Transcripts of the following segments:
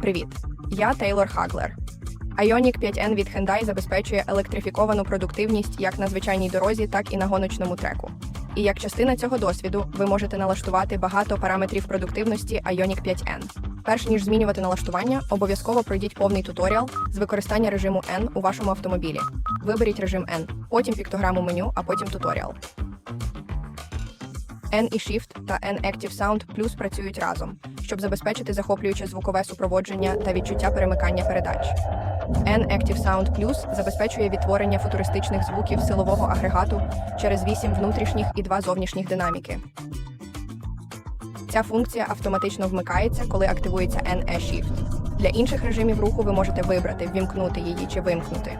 Привіт! Я Тейлор Хаглер. Ioniq 5N від Hyundai забезпечує електрифіковану продуктивність як на звичайній дорозі, так і на гоночному треку. І як частина цього досвіду, ви можете налаштувати багато параметрів продуктивності Ioniq 5N. Перш ніж змінювати налаштування, обов'язково пройдіть повний туторіал з використання режиму N у вашому автомобілі. Виберіть режим N, потім піктограму меню, а потім туторіал. N і Shift та N Active Sound Plus працюють разом, щоб забезпечити захоплююче звукове супроводження та відчуття перемикання передач. N Active Sound Plus забезпечує відтворення футуристичних звуків силового агрегату через 8 внутрішніх і 2 зовнішніх динаміки. Ця функція автоматично вмикається, коли активується NE Shift. Для інших режимів руху ви можете вибрати, ввімкнути її чи вимкнути.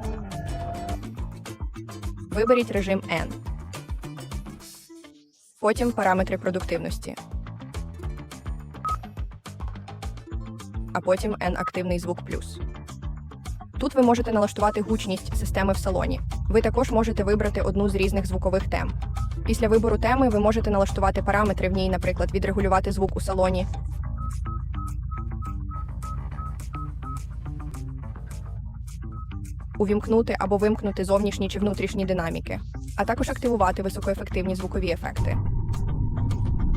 Виберіть режим N. Потім параметри продуктивності. А потім N-активний звук плюс. Тут ви можете налаштувати гучність системи в салоні. Ви також можете вибрати одну з різних звукових тем. Після вибору теми ви можете налаштувати параметри в ній, наприклад, відрегулювати звук у салоні. Увімкнути або вимкнути зовнішні чи внутрішні динаміки, а також активувати високоефективні звукові ефекти.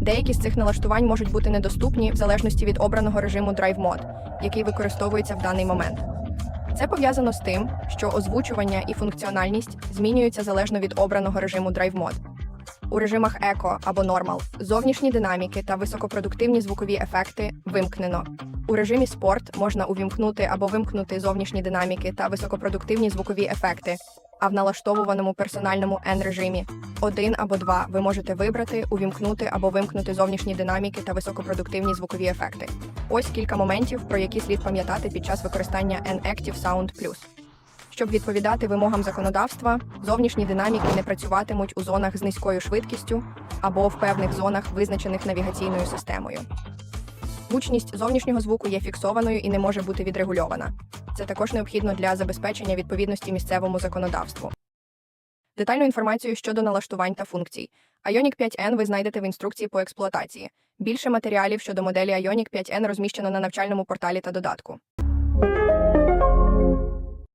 Деякі з цих налаштувань можуть бути недоступні в залежності від обраного режиму Drive Mode, який використовується в даний момент. Це пов'язано з тим, що озвучування і функціональність змінюються залежно від обраного режиму Drive Mode. У режимах Eco або Normal зовнішні динаміки та високопродуктивні звукові ефекти вимкнено. У режимі Sport можна увімкнути або вимкнути зовнішні динаміки та високопродуктивні звукові ефекти. А в налаштовуваному персональному N-режимі один або два ви можете вибрати, увімкнути або вимкнути зовнішні динаміки та високопродуктивні звукові ефекти. Ось кілька моментів, про які слід пам'ятати під час використання N-Active Sound Plus. Щоб відповідати вимогам законодавства, зовнішні динаміки не працюватимуть у зонах з низькою швидкістю або в певних зонах, визначених навігаційною системою. Гучність зовнішнього звуку є фіксованою і не може бути відрегульована. Це також необхідно для забезпечення відповідності місцевому законодавству. Детальну інформацію щодо налаштувань та функцій. Ioniq 5N ви знайдете в інструкції по експлуатації. Більше матеріалів щодо моделі Ioniq 5N розміщено на навчальному порталі та додатку.